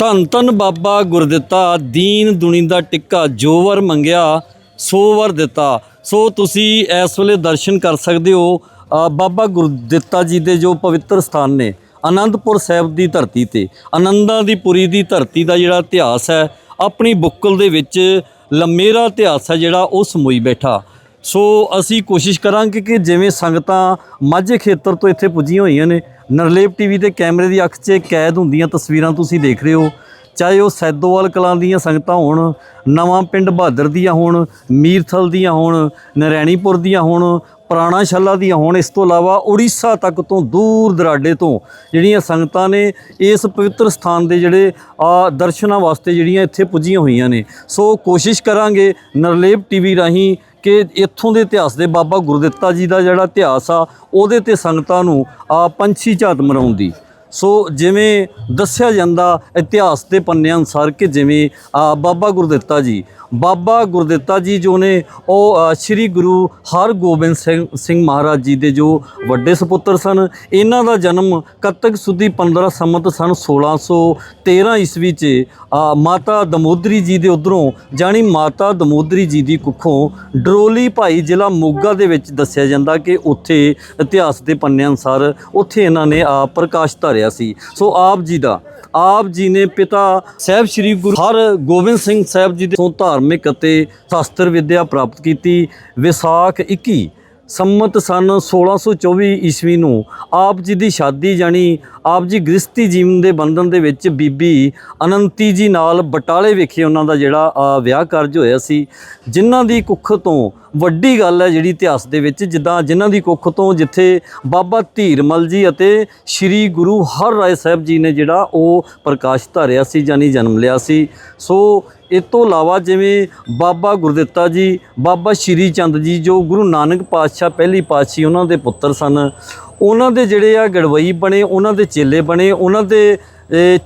ਧੰਨ ਧੰਨ ਬਾਬਾ ਗੁਰਦਿੱਤਾ, ਦੀਨ ਦੁਨੀ ਦਾ ਟਿੱਕਾ, ਜੋ ਵਰ ਮੰਗਿਆ, ਸੋ ਵਰ ਦਿੱਤਾ। ਸੋ ਤੁਸੀਂ ਇਸ ਵੇਲੇ ਦਰਸ਼ਨ ਕਰ ਸਕਦੇ ਹੋ ਬਾਬਾ ਗੁਰਦਿੱਤਾ ਜੀ ਦੇ ਜੋ ਪਵਿੱਤਰ ਸਥਾਨ ਨੇ ਆਨੰਦਪੁਰ ਸਾਹਿਬ ਦੀ ਧਰਤੀ ਤੇ। ਆਨੰਦਾਂ ਦੀ ਪੁਰੀ ਦੀ ਧਰਤੀ ਦਾ ਜਿਹੜਾ ਇਤਿਹਾਸ ਹੈ, ਆਪਣੀ ਬੁੱਕਲ ਦੇ ਵਿੱਚ ਲੰਮੇਰਾ ਇਤਿਹਾਸ ਹੈ ਜਿਹੜਾ ਉਹ ਸਮੋਈ ਬੈਠਾ। ਸੋ ਅਸੀਂ ਕੋਸ਼ਿਸ਼ ਕਰਾਂਗੇ ਕਿ ਜਿਵੇਂ ਸੰਗਤਾਂ ਮਾਝੇ ਖੇਤਰ ਤੋਂ ਇੱਥੇ ਪੁੱਜੀਆਂ ਹੋਈਆਂ ਨੇ ਨਰਲੇਪ ਟੀਵੀ ਤੇ ਕੈਮਰੇ ਦੀ ਅੱਖ 'ਚ ਕੈਦ ਹੁੰਦੀਆਂ ਤਸਵੀਰਾਂ ਤੁਸੀਂ ਦੇਖ ਰਹੇ ਹੋ। ਚਾਹੇ ਉਹ ਸੈਦੋਵਾਲ ਕਲਾਂ ਦੀਆਂ ਸੰਗਤਾਂ ਹੋਣ, ਨਵਾਂ ਪਿੰਡ ਬਹਾਦਰ ਦੀਆਂ ਹੋਣ, ਮੀਰਥਲ ਦੀਆਂ ਹੋਣ, ਨਰੈਣੀਪੁਰ ਦੀਆਂ ਹੋਣ, ਪੁਰਾਣਾ ਸ਼ੱਲਾ ਦੀਆਂ ਹੋਣ, ਇਸ ਤੋਂ ਇਲਾਵਾ ਉੜੀਸਾ ਤੱਕ ਤੋਂ ਦੂਰ ਦਰਾਡੇ ਤੋਂ ਜਿਹੜੀਆਂ ਸੰਗਤਾਂ ਨੇ ਇਸ ਪਵਿੱਤਰ ਸਥਾਨ ਦੇ ਜਿਹੜੇ ਆ ਦਰਸ਼ਨਾਂ ਵਾਸਤੇ ਜਿਹੜੀਆਂ ਇੱਥੇ ਪੁੱਜੀਆਂ ਹੋਈਆਂ ਨੇ। ਸੋ ਕੋਸ਼ਿਸ਼ ਕਰਾਂਗੇ ਨਰਲੇਪ ਟੀਵੀ ਰਾਹੀਂ ਕਿ ਇੱਥੋਂ ਦੇ ਇਤਿਹਾਸ ਦੇ ਬਾਬਾ ਗੁਰਦਿੱਤਾ ਜੀ ਦਾ ਜਿਹੜਾ ਇਤਿਹਾਸ ਆ, ਉਹਦੇ ਤੇ ਸੰਗਤਾਂ ਨੂੰ ਆ ਪੰਛੀ ਝਾਤ ਮਨਾਉਂਦੀ ਸੋ ਜਿਵੇਂ ਦੱਸਿਆ ਜਾਂਦਾ, ਇਤਿਹਾਸ ਦੇ ਪੰਨਿਆਂ ਅਨੁਸਾਰ ਕਿ ਜਿਵੇਂ ਬਾਬਾ ਗੁਰਦਿੱਤਾ ਜੀ, ਬਾਬਾ ਗੁਰਦਿੱਤਾ ਜੀ ਜੋ ਨੇ, ਉਹ ਸ੍ਰੀ ਗੁਰੂ ਹਰਗੋਬਿੰਦ ਸਿੰਘ ਮਹਾਰਾਜ ਜੀ ਦੇ ਜੋ ਵੱਡੇ ਸੁਪੁੱਤਰ ਸਨ, ਇਹਨਾਂ ਦਾ ਜਨਮ ਕੱਤਕ ਸੁਦੀ 15 ਸੰਮਤ ਸਨ 1613 ਈਸਵੀ 'ਚ ਮਾਤਾ ਦਮੋਦਰੀ ਜੀ ਦੇ ਉਧਰੋਂ, ਜਾਣੀ ਮਾਤਾ ਦਮੋਦਰੀ ਜੀ ਦੀ ਕੁੱਖੋਂ ਡਰੋਲੀ ਭਾਈ ਜ਼ਿਲ੍ਹਾ ਮੋਗਾ ਦੇ ਵਿੱਚ ਦੱਸਿਆ ਜਾਂਦਾ ਕਿ ਉੱਥੇ ਇਤਿਹਾਸ ਦੇ ਪੰਨਿਆਂ ਅਨੁਸਾਰ ਉੱਥੇ ਇਹਨਾਂ ਨੇ ਪ੍ਰਕਾਸ਼ ਪ੍ਰਕਾਸ਼ ਧਾਰਿਆ ਸੀ। ਸੋ ਆਪ ਜੀ ਦਾ, ਆਪ ਜੀ ਨੇ ਪਿਤਾ ਸਾਹਿਬ ਸ੍ਰੀ ਗੁਰੂ ਹਰਗੋਬਿੰਦ ਸਿੰਘ ਸਾਹਿਬ ਜੀ ਦੇ ਤੋਂ ਧਾਰਮਿਕ ਅਤੇ ਸ਼ਾਸਤਰ ਵਿਦਿਆ ਪ੍ਰਾਪਤ ਕੀਤੀ। ਵਿਸਾਖ 21 ਸੰਮਤ ਸਨ 1624 ਈਸਵੀ ਨੂੰ ਆਪ ਜੀ ਦੀ ਸ਼ਾਦੀ ਜਾਣੀ, ਆਪ ਜੀ ਗ੍ਰਸਤੀ ਜੀਵਨ ਦੇ ਬੰਧਨ ਦੇ ਵਿੱਚ ਬੀਬੀ ਅਨੰਤੀ ਜੀ ਨਾਲ ਬਟਾਲੇ ਵਿਖੇ ਉਹਨਾਂ ਦਾ ਜਿਹੜਾ ਵਿਆਹ ਕਾਰਜ ਹੋਇਆ ਸੀ, ਜਿਨ੍ਹਾਂ ਦੀ ਕੁੱਖ ਤੋਂ ਵੱਡੀ ਗੱਲ ਹੈ ਜਿਹੜੀ ਇਤਿਹਾਸ ਦੇ ਵਿੱਚ, ਜਿੱਦਾਂ ਜਿਨ੍ਹਾਂ ਦੀ ਕੁੱਖ ਤੋਂ ਜਿੱਥੇ ਬਾਬਾ ਧੀਰਮਲ ਜੀ ਅਤੇ ਸ੍ਰੀ ਗੁਰੂ ਹਰ ਰਾਏ ਸਾਹਿਬ ਜੀ ਨੇ ਜਿਹੜਾ ਉਹ ਪ੍ਰਕਾਸ਼ ਧਾਰਿਆ ਸੀ ਜਾਨੀ ਜਨਮ ਲਿਆ ਸੀ। ਸੋ ਇਸ ਤੋਂ ਇਲਾਵਾ ਜਿਵੇਂ ਬਾਬਾ ਗੁਰਦਿੱਤਾ ਜੀ, ਬਾਬਾ ਸ਼੍ਰੀ ਚੰਦ ਜੀ, ਜੋ ਗੁਰੂ ਨਾਨਕ ਪਾਤਸ਼ਾਹ ਪਹਿਲੀ ਪਾਤਸ਼ਾਹੀ ਉਹਨਾਂ ਦੇ ਪੁੱਤਰ ਸਨ, ਉਹਨਾਂ ਦੇ ਜਿਹੜੇ ਆ ਗੜਵਈ ਬਣੇ, ਉਹਨਾਂ ਦੇ ਚੇਲੇ ਬਣੇ, ਉਹਨਾਂ ਦੇ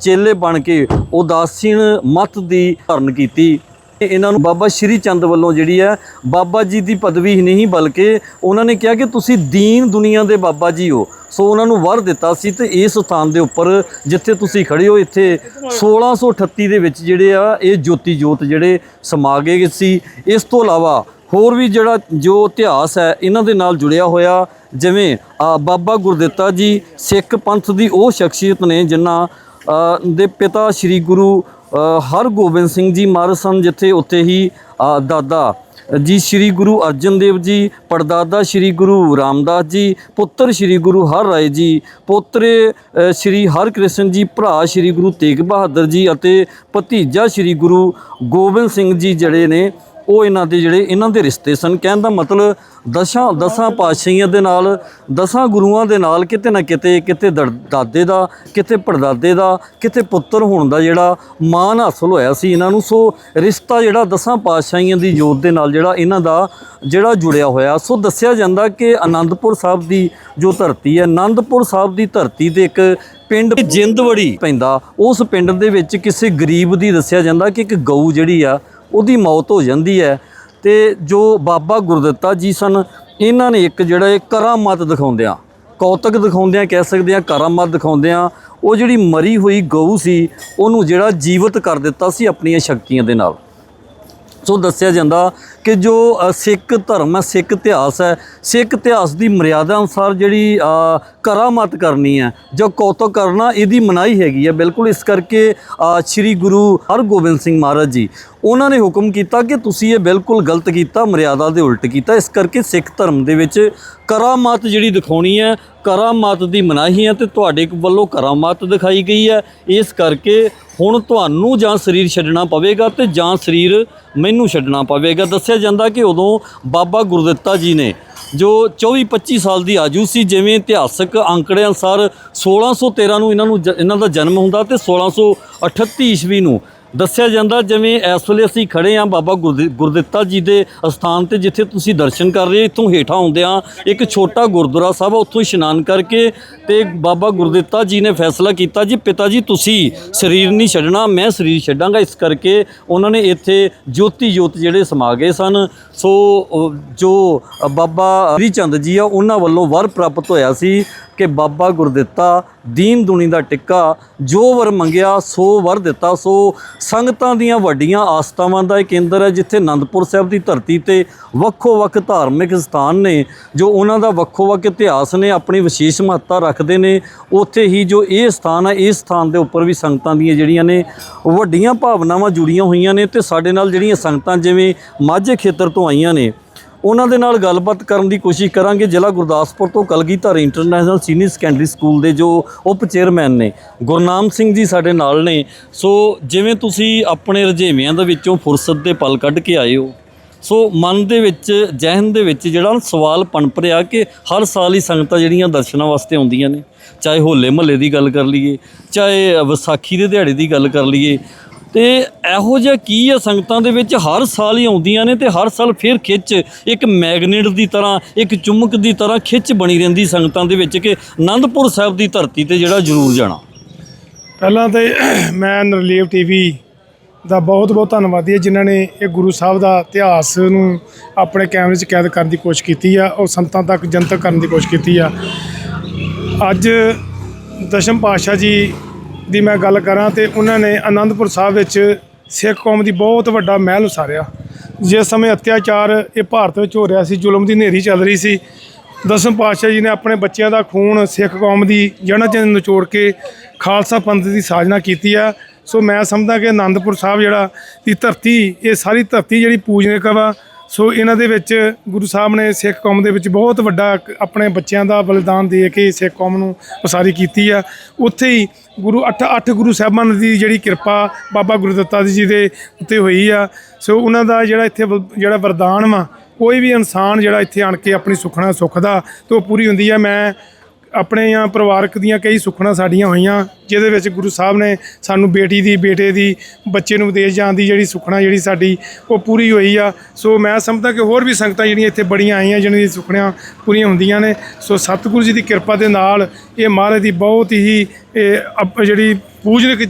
ਚੇਲੇ ਬਣ ਕੇ ਉਦਾਸੀਨ ਮਤ ਦੀ ਧਾਰਨ ਕੀਤੀ। ਇਹਨਾਂ ਨੂੰ ਬਾਬਾ ਸ਼੍ਰੀ ਚੰਦ ਵੱਲੋਂ ਜਿਹੜੀ ਹੈ ਬਾਬਾ ਜੀ ਦੀ ਪਦਵੀ ਹੀ ਨਹੀਂ, ਬਲਕਿ ਉਹਨਾਂ ਨੇ ਕਿਹਾ ਕਿ ਤੁਸੀਂ ਦੀਨ ਦੁਨੀਆ ਦੇ ਬਾਬਾ ਜੀ ਹੋ। ਸੋ ਉਹਨਾਂ ਨੂੰ ਵਰ ਦਿੱਤਾ ਸੀ ਤੇ ਇਸ ਸਥਾਨ ਦੇ ਉੱਪਰ ਜਿੱਥੇ ਤੁਸੀਂ ਖੜੇ ਹੋ, ਇੱਥੇ 1638 ਦੇ ਵਿੱਚ ਜਿਹੜੇ ਆ, ਇਹ ਜੋਤੀ ਜੋਤ ਜਿਹੜੇ ਸਮਾ ਗਏ ਸੀ। ਇਸ ਤੋਂ ਇਲਾਵਾ ਹੋਰ ਵੀ ਜਿਹੜਾ ਜੋ ਇਤਿਹਾਸ ਹੈ, ਇਹਨਾਂ ਦੇ ਨਾਲ ਜੁੜਿਆ ਹੋਇਆ, ਜਿਵੇਂ ਬਾਬਾ ਗੁਰਦਿੱਤਾ ਜੀ, ਸਿੱਖ ਪੰਥ ਦੀ ਉਹ ਸ਼ਖਸੀਅਤ ਨੇ, ਜਿਨ੍ਹਾਂ ਦੇ ਪਿਤਾ ਸ੍ਰੀ ਗੁਰੂ ਅ, ਹਰਗੋਬਿੰਦ ਸਿੰਘ ਜੀ ਮਹਾਰਾਜ ਸਨ ਜਿੱਥੇ ਉੱਥੇ ਹੀ ਦਾਦਾ ਜੀ ਸ੍ਰੀ ਗੁਰੂ ਅਰਜਨ ਦੇਵ ਜੀ ਪੜਦਾਦਾ ਸ੍ਰੀ ਗੁਰੂ ਰਾਮਦਾਸ ਜੀ ਪੁੱਤਰ ਸ੍ਰੀ ਗੁਰੂ ਹਰ ਰਾਏ ਜੀ ਪੋਤਰੇ ਅ, ਸ੍ਰੀ ਹਰਕ੍ਰਿਸ਼ਨ ਜੀ ਭਰਾ ਸ੍ਰੀ ਗੁਰੂ ਤੇਗ ਬਹਾਦਰ ਜੀ ਅਤੇ ਭਤੀਜਾ ਸ੍ਰੀ ਗੁਰੂ ਗੋਬਿੰਦ ਸਿੰਘ ਜੀ ਜਿਹੜੇ ਨੇ ਉਹ ਇਹਨਾਂ ਦੇ ਜਿਹੜੇ ਇਹਨਾਂ ਦੇ ਰਿਸ਼ਤੇ ਸਨ। ਕਹਿਣ ਦਾ ਮਤਲਬ ਦਸਾਂ ਦਸਾਂ ਪਾਤਸ਼ਾਹੀਆਂ ਦੇ ਨਾਲ, ਦਸਾਂ ਗੁਰੂਆਂ ਦੇ ਨਾਲ ਕਿਤੇ ਨਾ ਕਿਤੇ ਕਿਤੇ ਦਰ- ਦਾਦੇ ਦਾ, ਕਿਤੇ ਪੜਦਾਦੇ ਦਾ, ਕਿਤੇ ਪੁੱਤਰ ਹੋਣ ਦਾ ਜਿਹੜਾ ਮਾਣ ਹਾਸਲ ਹੋਇਆ ਸੀ ਇਹਨਾਂ ਨੂੰ। ਸੋ ਰਿਸ਼ਤਾ ਜਿਹੜਾ ਦਸਾਂ ਪਾਤਸ਼ਾਹੀਆਂ ਦੀ ਜੋਤ ਦੇ ਨਾਲ ਜਿਹੜਾ ਇਹਨਾਂ ਦਾ ਜਿਹੜਾ ਜੁੜਿਆ ਹੋਇਆ। ਸੋ ਦੱਸਿਆ ਜਾਂਦਾ ਕਿ ਆਨੰਦਪੁਰ ਸਾਹਿਬ ਦੀ ਜੋ ਧਰਤੀ ਹੈ ਆਨੰਦਪੁਰ ਸਾਹਿਬ ਦੀ ਧਰਤੀ ਤੇ ਇੱਕ ਪਿੰਡ ਜਿੰਦਵੜੀ ਪੈਂਦਾ। ਉਸ ਪਿੰਡ ਦੇ ਵਿੱਚ ਕਿਸੇ ਗਰੀਬ ਦੀ ਦੱਸਿਆ ਜਾਂਦਾ ਕਿ ਇੱਕ ਗਊ ਜਿਹੜੀ ਆ ਉਹਦੀ ਮੌਤ ਹੋ ਜਾਂਦੀ ਹੈ ਤੇ ਜੋ ਬਾਬਾ ਗੁਰਦਿੱਤਾ ਜੀ ਸਨ, ਇਹਨਾਂ ਨੇ ਇੱਕ ਜਿਹੜਾ ਇਹ ਕਰਾਮਾਤ ਦਿਖਾਉਂਦਿਆਂ, ਕੌਤਕ ਦਿਖਾਉਂਦਿਆਂ ਕਹਿ ਸਕਦੇ ਆ ਕਰਾਮਾਤ ਦਿਖਾਉਂਦਿਆਂ, ਉਹ ਜਿਹੜੀ ਮਰੀ ਹੋਈ ਗਊ ਸੀ, ਉਹਨੂੰ ਜਿਹੜਾ ਜੀਵਤ ਕਰ ਦਿੱਤਾ ਸੀ ਆਪਣੀਆਂ ਸ਼ਕਤੀਆਂ ਦੇ ਨਾਲ। ਸੋ ਦੱਸਿਆ ਜਾਂਦਾ ਕਿ ਜੋ ਸਿੱਖ ਧਰਮ ਹੈ ਸਿੱਖ ਇਤਿਹਾਸ ਹੈ ਸਿੱਖ ਇਤਿਹਾਸ ਦੀ ਮਰਿਆਦਾ ਅਨੁਸਾਰ ਜਿਹੜੀ ਅ, ਕਰਾਮਾਤ ਕਰਨੀ ਹੈ ਜੋ ਕੌਤਕ ਕਰਨਾ ਇਹਦੀ ਮਨਾਹੀ ਹੈਗੀ ਹੈ। ਬਿਲਕੁਲ ਇਸ ਕਰਕੇ ਸ੍ਰੀ ਗੁਰੂ ਹਰਗੋਬਿੰਦ ਸਿੰਘ ਮਹਾਰਾਜ ਜੀ ਉਹਨਾਂ ਨੇ ਹੁਕਮ ਕੀਤਾ ਕਿ ਤੁਸੀਂ ਇਹ ਬਿਲਕੁਲ ਗਲਤ ਕੀਤਾ ਮਰਿਆਦਾ ਦੇ ਉਲਟ ਕੀਤਾ। ਇਸ ਕਰਕੇ ਸਿੱਖ ਧਰਮ ਦੇ ਵਿੱਚ ਕਰਾਮਾਤ ਜਿਹੜੀ ਦਿਖਾਉਣੀ ਹੈ ਕਰਾਮਾਤ ਦੀ ਮਨਾਹੀ ਹੈ ਤੇ ਤੁਹਾਡੇ ਵੱਲੋਂ ਕਰਾਮਾਤ ਦਿਖਾਈ ਗਈ ਹੈ। ਇਸ ਕਰਕੇ ਹੁਣ ਤੁਹਾਨੂੰ ਜਾਂ ਸਰੀਰ ਛੱਡਣਾ ਪਵੇਗਾ ਤੇ ਜਾਂ ਸਰੀਰ ਮੈਨੂੰ ਛੱਡਣਾ ਪਵੇਗਾ। ਦੱਸਿਆ ਜਾਂਦਾ ਕਿ ਉਦੋਂ ਬਾਬਾ ਗੁਰਦਿੱਤਾ ਜੀ ਨੇ, ਜੋ 24 25 ਸਾਲ ਦੀ ਆਜੂ ਸੀ, ਜਿਵੇਂ ਇਤਿਹਾਸਕ ਅੰਕੜੇ ਅਨੁਸਾਰ 1613 ਨੂੰ ਇਹਨਾਂ ਨੂੰ ਜ- ਇਹਨਾਂ ਦਾ ਜਨਮ ਹੁੰਦਾ ਤੇ 1638 ਈਸਵੀ ਨੂੰ ਦੱਸਿਆ ਜਾਂਦਾ ਜਿਵੇਂ ਇਸ ਵੇਲੇ ਅਸੀਂ ਖੜੇ ਆ ਬਾਬਾ ਗੁਰਦਿ- ਗੁਰਦਿੱਤਾ ਜੀ ਦੇ ਅਸਥਾਨ ਤੇ ਜਿੱਥੇ ਤੁਸੀਂ ਦਰਸ਼ਨ ਕਰ ਰਹੇ ਇੱਥੋਂ ਹੇਠਾਂ ਆਉਂਦੇ ਆਉਂਦਿਆਂ ਇੱਕ ਛੋਟਾ ਗੁਰਦੁਆਰਾ ਸਾਹਿਬ ਆ, ਉੱਥੋਂ ਇਸ਼ਨਾਨ ਕਰਕੇ ਤੇ ਬਾਬਾ ਗੁਰਦਿੱਤਾ ਜੀ ਨੇ ਫੈਸਲਾ ਕੀਤਾ ਜੀ ਪਿਤਾ ਜੀ ਤੁਸੀਂ ਸਰੀਰ ਨਹੀਂ ਛੱਡਣਾ ਮੈਂ ਸਰੀਰ ਛੱਡਾਂਗਾ। ਇਸ ਕਰਕੇ ਉਹਨਾਂ ਨੇ ਇੱਥੇ ਜੋਤੀ ਜੋਤ ਜਿਹੜੇ ਸਮਾ ਗਏ ਸਨ। ਸੋ ਜੋ ਬਾਬਾ ਹਰੀ ਚੰਦ ਜੀ ਆ ਉਹਨਾਂ ਵੱਲੋਂ ਵਰ ਪ੍ਰਾਪਤ ਹੋਇਆ ਸੀ। ਕਿ ਬਾਬਾ ਗੁਰਦਿੱਤਾ ਦੀਨ ਦੁਨੀ ਦਾ ਟਿੱਕਾ ਜੋ ਵਰ ਮੰਗਿਆ, ਸੋ ਵਰ ਦਿੱਤਾ। ਸੋ ਸੰਗਤਾਂ ਦੀਆਂ ਵੱਡੀਆਂ ਆਸਥਾਵਾਂ ਦਾ ਇਹ ਕੇਂਦਰ ਹੈ, ਜਿੱਥੇ ਅਨੰਦਪੁਰ ਸਾਹਿਬ ਦੀ ਧਰਤੀ ਤੇ ਵੱਖੋ ਵੱਖ ਧਾਰਮਿਕ ਸਥਾਨ ਨੇ, ਜੋ ਉਹਨਾਂ ਦਾ ਵੱਖੋ ਵੱਖ ਇਤਿਹਾਸ ਨੇ, ਆਪਣੀ ਵਿਸ਼ੇਸ਼ ਮਹੱਤਤਾ ਰੱਖਦੇ ਨੇ। ਉੱਥੇ ਹੀ ਜੋ ਇਹ ਸਥਾਨ ਹੈ, ਇਸ ਸਥਾਨ ਦੇ ਉੱਪਰ ਵੀ ਸੰਗਤਾਂ ਦੀਆਂ ਜਿਹੜੀਆਂ ਨੇ, ਵੱਡੀਆਂ ਭਾਵਨਾਵਾਂ ਜੁੜੀਆਂ ਹੋਈਆਂ ਨੇ ਤੇ ਸਾਡੇ ਨਾਲ ਜਿਹੜੀਆਂ ਸੰਗਤਾਂ ਜਿਵੇਂ ਮਾਝੇ ਖੇਤਰ ਤੋਂ ਆਈਆਂ ਨੇ ਉਹਨਾਂ ਦੇ ਨਾਲ ਗੱਲਬਾਤ ਕਰਨ ਦੀ ਕੋਸ਼ਿਸ਼ ਕਰਾਂਗੇ। ਜ਼ਿਲ੍ਹਾ ਗੁਰਦਾਸਪੁਰ ਤੋਂ Kalgidhar international senior secondary school ਦੇ ਜੋ ਉਪ ਚੇਅਰਮੈਨ ਨੇ, ਗੁਰਨਾਮ ਸਿੰਘ ਜੀ ਸਾਡੇ ਨਾਲ ਨੇ। ਸੋ ਜਿਵੇਂ ਤੁਸੀਂ ਆਪਣੇ ਰੁਝੇਵਿਆਂ ਦੇ ਵਿੱਚੋਂ ਫੁਰਸਤ ਦੇ ਪਲ ਕੱਢ ਕੇ ਆਏ ਹੋ, ਸੋ ਮਨ ਦੇ ਵਿੱਚ, ਜਹਿਨ ਦੇ ਵਿੱਚ ਜਿਹੜਾ ਸਵਾਲ ਪਣਪ ਰਿਹਾ ਕਿ ਹਰ ਸਾਲ ਹੀ ਸੰਗਤਾਂ ਜਿਹੜੀਆਂ ਦਰਸ਼ਨਾਂ ਵਾਸਤੇ ਆਉਂਦੀਆਂ ਨੇ, ਚਾਹੇ ਹੋਲੇ ਮਹੱਲੇ ਦੀ ਗੱਲ ਕਰ ਲਈਏ, ਚਾਹੇ ਵਿਸਾਖੀ ਦੇ ਦਿਹਾੜੇ ਦੀ ਗੱਲ ਕਰ ਲਈਏ ਤੇ ਇਹੋ ਜਿਹਾ ਕੀ ਆ ਸੰਗਤਾਂ ਦੇ ਵਿੱਚ? ਹਰ ਸਾਲ ਹੀ ਆਉਂਦੀਆਂ ਨੇ ਤੇ ਹਰ ਸਾਲ ਫਿਰ ਖਿੱਚ, ਇੱਕ ਮੈਗਨੇਟ ਦੀ ਤਰ੍ਹਾਂ, ਇੱਕ ਚੁੰਮਕ ਦੀ ਤਰ੍ਹਾਂ ਖਿੱਚ ਬਣੀ ਰਹਿੰਦੀ ਸੰਗਤਾਂ ਦੇ ਵਿੱਚ ਕਿ ਆਨੰਦਪੁਰ ਸਾਹਿਬ ਦੀ ਧਰਤੀ ਤੇ ਜਿਹੜਾ ਜ਼ਰੂਰ ਜਾਣਾ। ਪਹਿਲਾਂ ਤੇ ਮੈਂ ਨਰਲੇਵ ਟੀਵੀ ਦਾ ਬਹੁਤ ਬਹੁਤ ਧੰਨਵਾਦੀ ਹਾਂ, ਜਿਨ੍ਹਾਂ ਨੇ ਇਹ ਗੁਰੂ ਸਾਹਿਬ ਦਾ ਇਤਿਹਾਸ ਨੂੰ ਆਪਣੇ ਕੈਮਰੇ 'ਚ ਕੈਦ ਕਰਨ ਦੀ ਕੋਸ਼ਿਸ਼ ਕੀਤੀ ਆ, ਔਰ ਸੰਤਾਂ ਤੱਕ ਜਨਤਕ ਕਰਨ ਦੀ ਕੋਸ਼ਿਸ਼ ਕੀਤੀ ਆ। ਅੱਜ ਦਸ਼ਮ ਪਾਤਸ਼ਾਹ ਜੀ ਦੀ ਮੈਂ ਗੱਲ ਕਰਾਂ ਤੇ ਉਹਨਾਂ ਨੇ ਆਨੰਦਪੁਰ ਸਾਹਿਬ ਵਿੱਚ ਸਿੱਖ ਕੌਮ ਦੀ ਬਹੁਤ ਵੱਡਾ ਮਹਿਲ ਉਸਾਰਿਆ। ਜਿਸ ਸਮੇਂ ਅਤਿਆਚਾਰ ਇਹ ਭਾਰਤ ਵਿੱਚ ਹੋ ਰਿਹਾ ਸੀ, ਜ਼ੁਲਮ ਦੀ ਹਨੇਰੀ ਚੱਲ ਰਹੀ ਸੀ। ਦਸਮ ਪਾਤਸ਼ਾਹ ਜੀ ਨੇ ਆਪਣੇ ਬੱਚਿਆਂ ਦਾ ਖੂਨ ਸਿੱਖ ਕੌਮ ਦੀ ਜੜ੍ਹਾਂ 'ਚ ਨਿਚੋੜ ਕੇ ਖਾਲਸਾ ਪੰਥ ਦੀ ਸਾਜਨਾ ਕੀਤੀ ਆ। ਸੋ ਮੈਂ ਸਮਝਦਾ ਕਿ ਆਨੰਦਪੁਰ ਸਾਹਿਬ ਜਿਹੜਾ ਦੀ ਧਰਤੀ, ਇਹ ਸਾਰੀ ਧਰਤੀ ਜਿਹੜੀ ਪੂਜਨਿਕ ਵਾ ਸੋ ਇਹਨਾਂ ਦੇ ਵਿੱਚ ਗੁਰੂ ਸਾਹਿਬ ਨੇ ਸਿੱਖ ਕੌਮ ਦੇ ਵਿੱਚ ਬਹੁਤ ਵੱਡਾ ਆਪਣੇ ਬੱਚਿਆਂ ਦਾ ਬਲੀਦਾਨ ਦੇ ਕੇ ਸਿੱਖ ਕੌਮ ਨੂੰ ਉਸਾਰੀ ਕੀਤੀ ਆ। ਉੱਥੇ ਹੀ ਗੁਰੂ ਅੱਠ ਅੱਠ ਗੁਰੂ ਸਾਹਿਬਾਨ ਦੀ ਜਿਹੜੀ ਕਿਰਪਾ ਬਾਬਾ ਗੁਰਦੱਤਾ ਜੀ ਦੇ ਉੱਤੇ ਹੋਈ ਆ। ਸੋ ਉਹਨਾਂ ਦਾ ਜਿਹੜਾ ਇੱਥੇ ਵ- ਜਿਹੜਾ ਵਰਦਾਨ ਵਾ, ਕੋਈ ਵੀ ਇਨਸਾਨ ਜਿਹੜਾ ਇੱਥੇ ਆਣ ਕੇ ਆਪਣੀ ਸੁਖਣਾ ਸੁੱਖਦਾ, ਤੇ ਉਹ ਪੂਰੀ ਹੁੰਦੀ ਆ। ਮੈਂ ਆਪਣੇ ਜਾਂ ਪਰਿਵਾਰਕ ਦੀਆਂ ਕਈ ਸੁਖਣਾ ਸਾਡੀਆਂ ਹੋਈਆਂ। ਜਿਹਦੇ ਵਿੱਚ ਗੁਰੂ ਸਾਹਿਬ ਨੇ ਸਾਨੂੰ ਬੇਟੀ ਦੀ, ਬੇਟੇ ਦੀ, ਬੱਚੇ ਨੂੰ ਵਿਦੇਸ਼ ਜਾਣ ਦੀ ਜਿਹੜੀ ਸੁਖਣਾ ਜਿਹੜੀ ਸਾਡੀ ਉਹ ਪੂਰੀ ਹੋਈ ਆ। ਸੋ ਮੈਂ ਸਮਝਦਾ ਕਿ ਹੋਰ ਵੀ ਸੰਗਤਾਂ ਜਿਹੜੀਆਂ ਇੱਥੇ ਬੜੀਆਂ ਆਈਆਂ, ਜਿਹਨਾਂ ਦੀ ਸੁਖਣੀਆਂ ਪੂਰੀਆਂ ਹੁੰਦੀਆਂ ਨੇ। ਸੋ ਸਤਿਗੁਰੂ ਜੀ ਦੀ ਕਿਰਪਾ ਦੇ ਨਾਲ ਇਹ ਮਹਾਰਾਜ ਦੀ ਬਹੁਤ ਹੀ, ਇਹ ਜਿਹੜੀ ਪੂਜਨਿਕ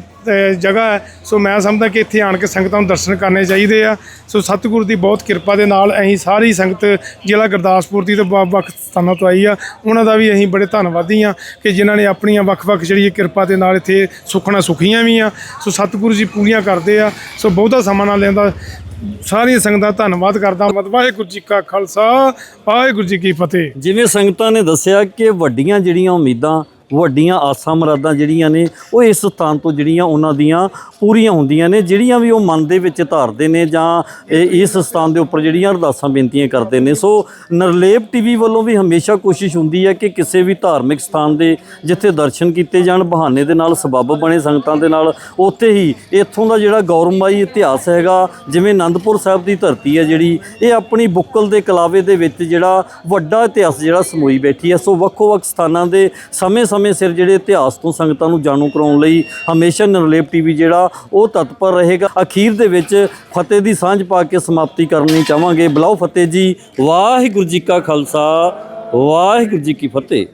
ਜਗ੍ਹਾ ਹੈ। ਸੋ ਮੈਂ ਸਮਝਦਾ ਕਿ ਇੱਥੇ ਆਣ ਕੇ ਸੰਗਤਾਂ ਨੂੰ ਦਰਸ਼ਨ ਕਰਨੇ ਚਾਹੀਦੇ ਆ। ਸੋ ਸਤਿਗੁਰੂ ਦੀ ਬਹੁਤ ਕਿਰਪਾ ਦੇ ਨਾਲ ਅਸੀਂ ਸਾਰੀ ਸੰਗਤ ਜ਼ਿਲ੍ਹਾ ਗੁਰਦਾਸਪੁਰ ਦੀ ਤੇ ਵੱਖ ਵੱਖ ਸਥਾਨਾਂ ਤੋਂ ਆਈ ਆ। ਉਹਨਾਂ ਦਾ ਵੀ ਅਸੀਂ ਬੜੇ ਧੰਨਵਾਦੀ ਆ ਕਿ ਜਿਨ੍ਹਾਂ ਨੇ ਆਪਣੀਆਂ ਵੱਖ-ਵੱਖ ਜਿਹੜੀ ਕਿਰਪਾ ਦੇ ਨਾਲ ਇੱਥੇ ਸੁੱਖਣਾ ਸੁਖੀਆਂ ਵੀ ਆ। ਸੋ ਸਤਿਗੁਰੂ ਜੀ ਪੂਰੀਆਂ ਕਰਦੇ ਆ। ਸੋ ਬਹੁਤਾ ਸਮਾਂ ਨਾ ਲੈਂਦਾ। ਸਾਰੀਆਂ ਸੰਗਤਾਂ ਧੰਨਵਾਦ ਕਰਦਾ ਹਾਂ। ਵਾਹਿਗੁਰੂ ਜੀ ਕਾ ਖਾਲਸਾ, ਵਾਹਿਗੁਰੂ ਜੀ ਕੀ ਫਤਿਹ। ਜਿਵੇਂ ਸੰਗਤਾਂ ਨੇ ਦੱਸਿਆ ਕਿ ਵੱਡੀਆਂ ਜਿਹੜੀਆਂ ਉਮੀਦਾਂ ਵੱਡੀਆਂ ਆਸਾਂ ਮੁਰਾਦਾਂ ਜਿਹੜੀਆਂ ਨੇ, ਉਹ ਇਸ ਸਥਾਨ ਤੋਂ ਜਿਹੜੀਆਂ ਉਹਨਾਂ ਦੀਆਂ ਪੂਰੀਆਂ ਹੁੰਦੀਆਂ ਨੇ, ਜਿਹੜੀਆਂ ਵੀ ਉਹ ਮਨ ਦੇ ਵਿੱਚ ਧਾਰਦੇ ਨੇ ਜਾਂ ਇਹ- ਇਸ ਸਥਾਨ ਦੇ ਉੱਪਰ ਜਿਹੜੀਆਂ ਅਰਦਾਸਾਂ ਬੇਨਤੀਆਂ ਕਰਦੇ ਨੇ। ਸੋ ਨਰਲੇਪ ਟੀਵੀ ਵੱਲੋਂ ਵੀ ਹਮੇਸ਼ਾ ਕੋਸ਼ਿਸ਼ ਹੁੰਦੀ ਹੈ ਕਿ ਕਿਸੇ ਵੀ ਧਾਰਮਿਕ ਸਥਾਨ ਦੇ ਜਿੱਥੇ ਦਰਸ਼ਨ ਕੀਤੇ ਜਾਣ, ਬਹਾਨੇ ਦੇ ਨਾਲ ਸਬੱਬ ਬਣੇ ਸੰਗਤਾਂ ਦੇ ਨਾਲ, ਉੱਥੇ ਹੀ ਇੱਥੋਂ ਦਾ ਜਿਹੜਾ ਗੌਰਵਮਈ ਇਤਿਹਾਸ ਹੈਗਾ, ਜਿਵੇਂ ਆਨੰਦਪੁਰ ਸਾਹਿਬ ਦੀ ਧਰਤੀ ਹੈ ਜਿਹੜੀ, ਇਹ ਆਪਣੀ ਬੁੱਕਲ ਦੇ ਕਲਾਵੇ ਦੇ ਵਿੱਚ ਜਿਹੜਾ ਵੱਡਾ ਇਤਿਹਾਸ ਜਿਹੜਾ ਸਮੋਈ ਬੈਠੀ ਹੈ। ਸੋ ਵੱਖੋ ਵੱਖ ਸਥਾਨਾਂ ਦੇ ਸਮੇਂ-ਸਮੇਂ ਸਿਰ ਜਿਹੜੇ ਇਤਿਹਾਸ ਤੋਂ ਸੰਗਤਾਂ ਨੂੰ ਜਾਣੂ ਕਰਾਉਣ ਲਈ ਹਮੇਸ਼ਾ ਨਰਲੇਪ ਟੀਵੀ ਜਿਹੜਾ ਉਹ ਤਤਪਰ ਰਹੇਗਾ। ਅਖੀਰ ਦੇ ਵਿੱਚ ਫਤਿਹ ਦੀ ਸਾਂਝ ਪਾ ਕੇ ਸਮਾਪਤੀ ਕਰਨੀ ਚਾਹਾਂਗੇ। ਬਲਾਓ ਫਤਿਹ ਜੀ। ਵਾਹਿਗੁਰੂ ਜੀ ਕਾ ਖਾਲਸਾ। ਵਾਹਿਗੁਰੂ ਜੀ ਕੀ ਫਤਿਹ।